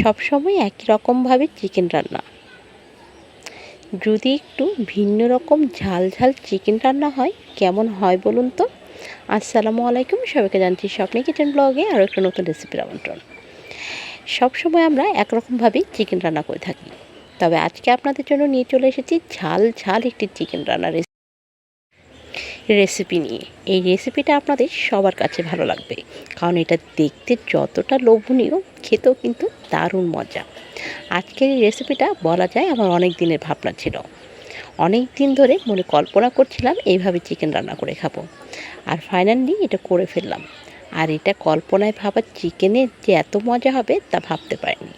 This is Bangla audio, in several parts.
সবসময় একই রকমভাবে চিকেন রান্না। যদি একটু ভিন্ন রকম ঝাল ঝাল চিকেন রান্না হয়, কেমন হয় বলুন তো? আসসালামু আলাইকুম, সবাইকে জানছি স্বপ্নে কিচেন ব্লগে আরও একটা নতুন রেসিপির আমন্ত্রণ। সবসময় আমরা একরকমভাবেই চিকেন রান্না করে থাকি। তবে আজকে আপনাদের জন্য নিয়ে চলে এসেছি ঝাল ঝাল একটি চিকেন রান্নার রেসিপি নিয়ে। এই রেসিপিটা আপনাদের সবার কাছে ভালো লাগবে। কারণ এটা দেখতে যতটা লোভনীয়, খেতেও কিন্তু দারুণ মজা। আজকের এই রেসিপিটা বলা যায় আমার অনেক দিনের ভাবনা ছিল। অনেক দিন ধরে মনে কল্পনা করছিলাম এইভাবে চিকেন রান্না করে খাব। আর ফাইনালি এটা করে ফেললাম। আর এটা কল্পনায় ভাবা চিকেনের যে এত মজা হবে তা ভাবতে পারিনি।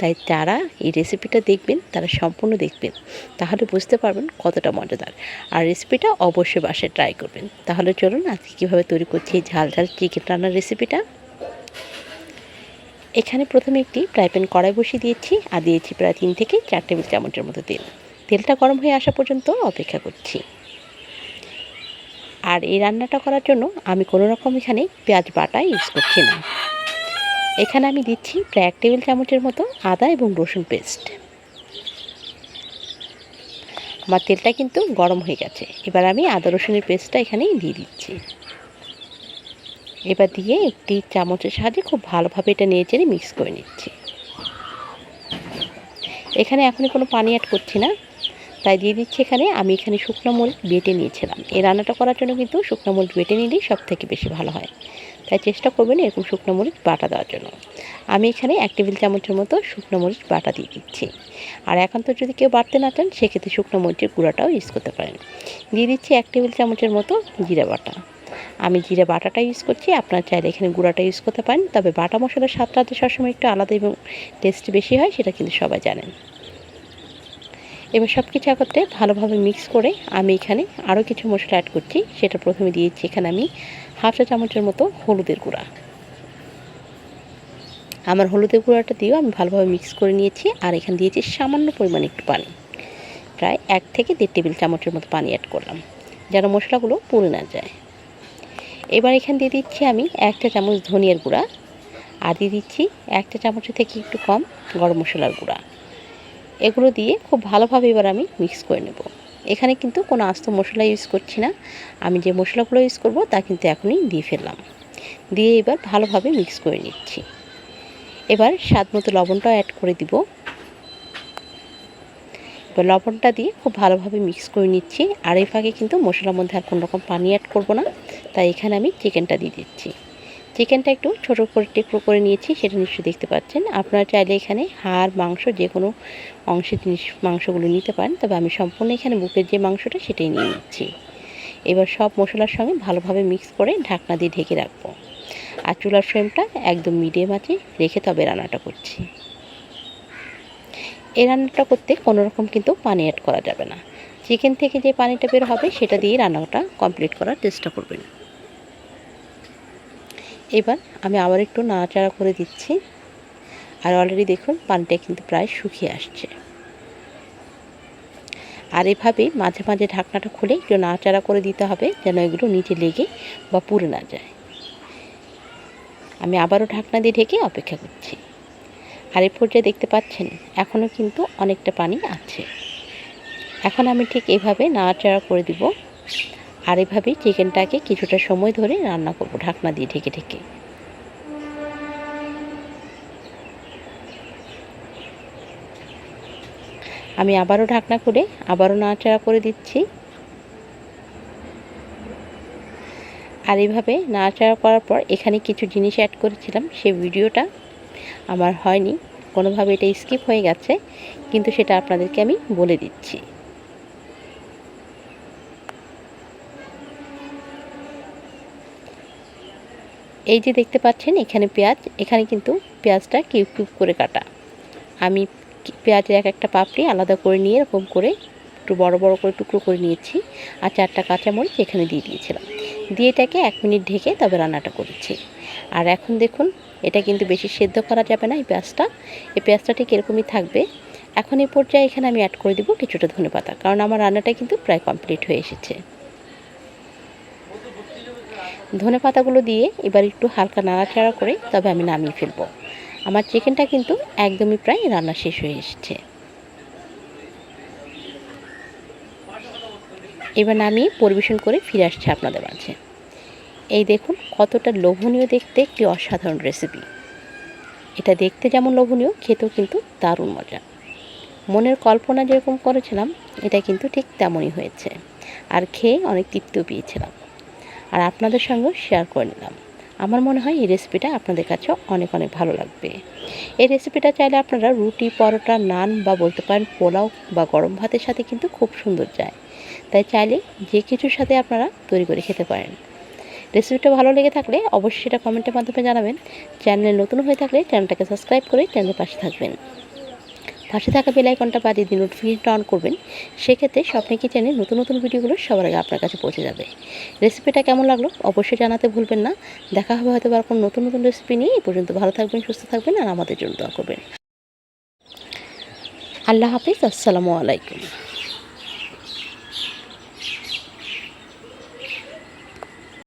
তাই যারা এই রেসিপিটা দেখবেন, তারা সম্পূর্ণ দেখবেন। তাহলে বুঝতে পারবেন কতটা মজাদার। আর রেসিপিটা অবশ্যই বাসায় ট্রাই করবেন। তাহলে চলুন আজকে কীভাবে তৈরি করছি এই ঝাল ঝাল চিকেন রান্নার রেসিপিটা এখানে প্রথমে একটি ফ্রাই প্যান কড়াই বসিয়ে দিয়েছি আর দিয়েছি প্রায় তিন থেকে চার টেবিল চামচের মতো তেল। তেলটা গরম হয়ে আসা পর্যন্ত অপেক্ষা করছি। আর এই রান্নাটা করার জন্য আমি কোনো রকম এখানে পেঁয়াজ বাটা ইউজ করছি না। এখানে আমি দিচ্ছি প্রায় এক টেবিল চামচের মতো আদা এবং রসুন পেস্ট আমার তেলটা কিন্তু গরম হয়ে গেছে। এবার আমি আদা রসুনের পেস্টটা এখানেই দিয়ে দিচ্ছি। এবার দিয়ে একটি চামচের সাহায্যে খুব ভালোভাবে এটা নিয়ে চেড়ে মিক্স করে নিচ্ছি। এখানে এখনই কোনো পানি অ্যাড করছি না। তাই দিয়ে দিচ্ছি এখানে আমি এখানে শুকনো মরিচ বেটে নিয়েছিলাম। এই রান্নাটা করার জন্য কিন্তু শুকনো মরিচ বেটে নিলেই সব থেকে বেশি ভালো হয়। তাই চেষ্টা করবেন এরকম শুকনো মরিচ বাটা দেওয়ার জন্য। আমি এখানে এক টেবিল চামচের মতো শুকনো মরিচ বাটা দিয়ে দিচ্ছি। আর এখন তো যদি কেউ বাড়তে না চান, সেক্ষেত্রে শুকনো মরিচের গুঁড়াটাও ইউজ করতে পারেন। দিয়ে দিচ্ছি এক টেবিল চামচের মতো জিরা বাটা। আমি জিরা বাটাটা ইউজ করছি, আপনার চাইলে এখানে গুঁড়াটা ইউজ করতে পারেন। তবে বাটা মশলার স্বাদটা যে সবসময় একটু আলাদা এবং টেস্ট বেশি হয়, সেটা কিন্তু সবাই জানেন। এবার সব কিছু একত্রে ভালোভাবে মিক্স করে আমি এখানে আরও কিছু মশলা অ্যাড করছি। সেটা প্রথমে দিয়েছি এখানে আমি হাফ চা চামচের মতো হলুদের গুঁড়া। আমার হলুদের গুঁড়াটা দিয়েও আমি ভালোভাবে মিক্স করে নিয়েছি আর এখানে দিয়েছি সামান্য পরিমাণে একটু পানি। প্রায় এক থেকে দেড় টেবিল চামচের মতো পানি অ্যাড করলাম, যেন মশলাগুলো পুড়ে না যায়। এবার এখানে দিয়ে দিচ্ছি আমি একটা চামচ ধনিয়ার গুঁড়া, আর দিয়ে দিচ্ছি একটা চামচের থেকে একটু কম গরম মশলার গুঁড়া। এগুলো দিয়ে খুব ভালোভাবে এবার আমি মিক্স করে নেব। এখানে কিন্তু কোনো আস্ত মশলা ইউজ করছি না। আমি যে মশলাগুলো ইউজ করব তা কিন্তু এখনই দিয়ে ফেললাম। দিয়ে এবার ভালোভাবে মিক্স করে নিচ্ছি। এবার স্বাদ মতো লবণটাও অ্যাড করে দিব। এবার লবণটা দিয়ে খুব ভালোভাবে মিক্স করে নিচ্ছি। আর এই ফাঁকে কিন্তু মশলার মধ্যে আর কোনো রকম পানি অ্যাড করব না। তাই এখানে আমি চিকেনটা দিয়ে দিচ্ছি। চিকেনটা একটু ছোটো করে টুকরো করে নিয়েছি, সেটা নিশ্চয়ই দেখতে পাচ্ছেন। আপনারা চাইলে এখানে হাড়, মাংস যে কোনো অংশের জিনিস, মাংসগুলো নিতে পারেন, তবে আমি সম্পূর্ণ এখানে বুকের যে মাংসটা সেটাই নিয়ে নিচ্ছি। এবার সব মশলার সঙ্গে ভালোভাবে মিক্স করে ঢাকনা দিয়ে ঢেকে রাখব। আর চুলার ফ্লেমটা একদম মিডিয়াম আছে রেখে তবে রান্নাটা করছি। এই রান্নাটা করতে কোনো রকম কিন্তু পানি অ্যাড করা যাবে না। চিকেন থেকে যে পানিটা বের হবে, সেটা দিয়ে রান্নাটা কমপ্লিট করার চেষ্টা করবেন। এবার আমি আবার একটু নাড়াচাড়া করে দিচ্ছি। আর অলরেডি দেখুন পানিটা কিন্তু প্রায় শুকিয়ে আসছে। আর এভাবে মাঝে মাঝে ঢাকনাটা খুলে একটু নাড়াচাড়া করে দিতে হবে যেন এগুলো নিচে লেগে বা পুড়ে না যায়। আমি আবারও ঢাকনা দিয়ে ঢেকে অপেক্ষা করছি। আর এই পর্যায়ে দেখতে পাচ্ছেন এখনও কিন্তু অনেকটা পানি আছে। এখন আমি ঠিক এভাবে নাড়াচাড়া করে দিব। আর এভাবেই চিকেনটাকে কিছুটা সময় ধরে রান্না করব, ঢাকনা দিয়ে ঢেকে ঢেকে। আমি আবারও ঢাকনা করে আবারও নাড়াচাড়া করে দিচ্ছি। আর এইভাবে নাড়াচাড়া করার পর এখানে কিছু জিনিস অ্যাড করেছিলাম সেই ভিডিওটা আমার হয়নি। কোনোভাবে এটা স্কিপ হয়ে গেছে, কিন্তু সেটা আপনাদেরকে আমি বলে দিচ্ছি। এই যে দেখতে পাচ্ছেন, এখানে পেঁয়াজ, এখানে কিন্তু পেঁয়াজটা কিউব কিউব করে কাটা। আমি পেঁয়াজের এক একটা পাপড়ি আলাদা করে নিয়ে এরকম করে একটু বড় বড় করে টুকরো করে নিয়েছি আর চারটা কাঁচামরিচ এখানে দিয়ে দিয়েছিলাম। দিয়ে এটাকে এক মিনিট ঢেকে তবে রান্নাটা করেছি। আর এখন দেখুন, এটা কিন্তু বেশি সেদ্ধ করা যাবে না এই পেঁয়াজটা। এই পেঁয়াজটা ঠিক এরকমই থাকবে। এখন এই পর্যায়ে এখানে আমি অ্যাড করে দেবো কিছুটা ধনে পাতা কারণ আমার রান্নাটা কিন্তু প্রায় কমপ্লিট হয়ে এসেছে। ধনে পাতাগুলো দিয়ে এবার একটু হালকা নাড়াচাড়া করে তবে আমি নামিয়ে ফেলব। আমার চিকেনটা কিন্তু একদমই প্রায় রান্না শেষ হয়ে এসছে। এবার আমি পরিবেশন করে ফিরে আসছে আপনাদের মাঝে। এই দেখুন কতটা লোভনীয় দেখতে একটি অসাধারণ রেসিপি এটা দেখতে যেমন লোভনীয়, খেতেও কিন্তু দারুণ মজা। মনের কল্পনা যেরকম করেছিলাম, এটা কিন্তু ঠিক তেমনই হয়েছে। আর খেয়ে অনেক তৃপ্তিও পেয়েছিলাম। আর আপনাদের সঙ্গেও শেয়ার করে নিলাম। আমার মনে হয় এই রেসিপিটা আপনাদের কাছেও অনেক অনেক ভালো লাগবে। এই রেসিপিটা চাইলে আপনারা রুটি, পরোটা, নান বা বলতে পারেন পোলাও বা গরম ভাতের সাথে কিন্তু খুব সুন্দর যায়। তাই চাইলে যে কিছুর সাথে আপনারা তৈরি করে খেতে পারেন। রেসিপিটা ভালো লেগে থাকলে অবশ্যই সেটা কমেন্টের মাধ্যমে জানাবেন। চ্যানেলে নতুন হয়ে থাকলে চ্যানেলটাকে সাবস্ক্রাইব করে চ্যানেলের পাশে থাকবেন। পাশে থাকা বেলাইকনটা বাদিয়ে দিয়ে নোটিফিকেশনটা অন করবেন। সেক্ষেত্রে স্বপ্নে কিচেনে নতুন নতুন ভিডিওগুলো সবার আগে আপনার কাছে পৌঁছে যাবে। রেসিপিটা কেমন লাগল অবশ্যই জানাতে ভুলবেন না। দেখা হবে হয়তো আর কোনো নতুন নতুন রেসিপি নিয়ে। এই পর্যন্ত ভালো থাকবেন, সুস্থ থাকবেন আর আমাদের জন্য দোয়া করবেন। আল্লাহ হাফিজ, আসসালামু আলাইকুম।